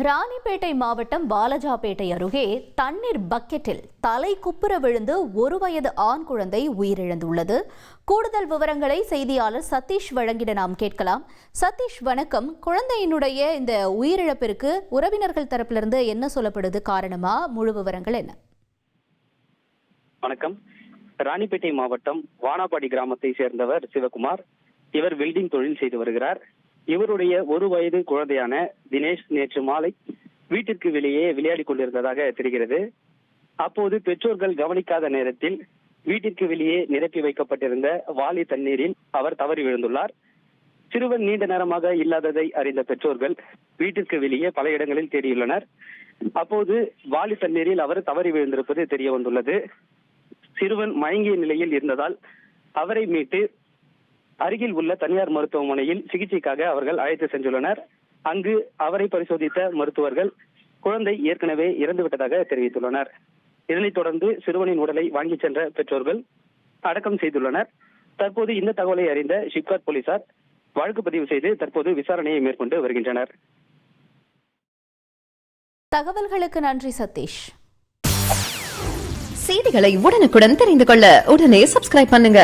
ராணிப்பேட்டை மாவட்டம் பாலஜாபேட்டை அருகே தண்ணீர் பக்கெட்டில் தலை குப்புற விழுந்து ஒரு வயது ஆண் குழந்தை உயிரிழந்துள்ளது. கூடுதல் விவரங்களை செய்தியாளர் சதீஷ் வழங்கிட நாம் கேட்கலாம். சதீஷ் வணக்கம். குழந்தையினுடைய இந்த உயிரிழப்பிற்கு உறவினர்கள் தரப்பிலிருந்து என்ன சொல்லப்படுது? காரணமா? முழு விவரங்கள் என்ன? வணக்கம். ராணிப்பேட்டை மாவட்டம் வானாபாடி கிராமத்தை சேர்ந்தவர் சிவகுமார். இவர் வெல்டிங் தொழில் செய்து வருகிறார். இவருடைய ஒரு வயது குழந்தையான தினேஷ் நேற்று மாலை வீட்டிற்கு வெளியே விளையாடி கொண்டிருந்ததாக தெரிகிறது. அப்போது பெற்றோர்கள் கவனிக்காத நேரத்தில் வீட்டிற்கு வெளியே நிரப்பி வைக்கப்பட்டிருந்த வாலி தண்ணீரில் அவர் தவறி விழுந்துள்ளார். சிறுவன் நீண்ட நேரமாக இல்லாததை அறிந்த பெற்றோர்கள் வீட்டிற்கு வெளியே பல இடங்களில் தேடியுள்ளனர். அப்போது வாலி தண்ணீரில் அவர் தவறி விழுந்திருப்பது தெரிய வந்துள்ளது. சிறுவன் மயங்கிய நிலையில் இருந்ததால் அவரை மீட்டு அருகில் உள்ள தனியார் மருத்துவமனையில் சிகிச்சைக்காக அவர்கள் அழைத்து சென்றுள்ளனர். அங்கு அவரை பரிசோதித்த மருத்துவர்கள் குழந்தை ஏற்கனவே இறந்துவிட்டதாக தெரிவித்துள்ளனர். இதனைத் தொடர்ந்து சிறுவனின் உடலை வாங்கிச் சென்ற பெற்றோர்கள் அடக்கம் செய்துள்ளனர். தற்போது இந்த தகவலை அறிந்த ஷிப்காட் போலீசார் வழக்கு பதிவு செய்து தற்போது விசாரணையை மேற்கொண்டு வருகின்றனர். தகவல்களுக்கு நன்றி சதீஷ். செய்திகளை உடனுக்குடன் தெரிந்து கொள்ள உடனே சப்ஸ்கிரைப் பண்ணுங்க.